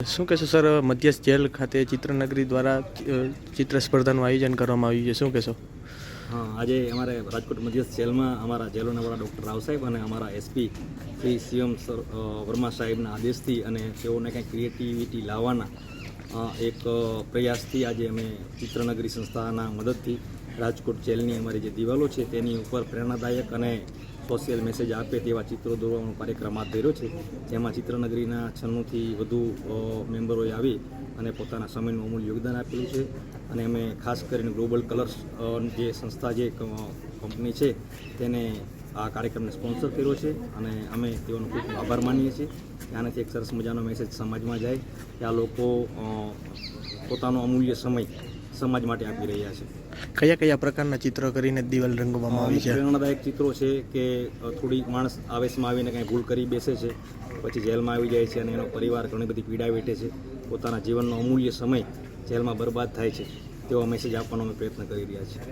શું કહેશો, સર, મધ્યસ્થ જેલ ખાતે ચિત્રનગરી દ્વારા ચિત્ર સ્પર્ધાનું આયોજન કરવામાં આવ્યું છે? શું કહેશો? હા, આજે અમારે રાજકોટ મધ્યસ્થ જેલમાં અમારા જેલોના વડા ડૉક્ટર રાવ સાહેબ અને અમારા SP Shri CM sir Verma સાહેબના આદેશથી અને તેઓને કંઈક ક્રિએટિવિટી લાવવાના એક પ્રયાસથી આજે અમે ચિત્રનગરી સંસ્થાના મદદથી રાજકોટ જેલની અમારી જે દિવાલો છે તેની ઉપર પ્રેરણાદાયક અને સોશિયલ મેસેજ આપે તેવા ચિત્રો દોરવાનો કાર્યક્રમ હાથ ધર્યો છે. જેમાં ચિત્રનગરીના છન્નુંથી વધુ મેમ્બરોએ આવી અને પોતાના સમયનું અમૂલ્ય યોગદાન આપેલું છે. અને અમે ખાસ કરીને ગ્લોબલ કલર્સ જે સંસ્થા જે કંપની છે, તેને આ કાર્યક્રમને સ્પોન્સર કર્યો છે અને અમે તેઓનો ખૂબ આભાર માનીએ છીએ. આનાથી એક સરસ મજાનો મેસેજ સમાજમાં જાય કે આ લોકો પોતાનો અમૂલ્ય સમય સમાજ માટે આપી રહ્યા છે. કયા કયા પ્રકારના ચિત્ર કરીને દિવાલ રંગવામાં આવી છે? પ્રેરણાદાયક ચિત્રો છે કે થોડી માણસ આવેશમાં આવીને કંઈ ભૂલ કરી બેસે છે પછી જેલમાં આવી જાય છે અને એનો પરિવાર ઘણી બધી પીડા વેઠે છે. પોતાના જીવનનો અમૂલ્ય સમય જેલમાં બરબાદ થાય છે તેવો મેસેજ આપવાનો અમે પ્રયત્ન કરી રહ્યા છીએ.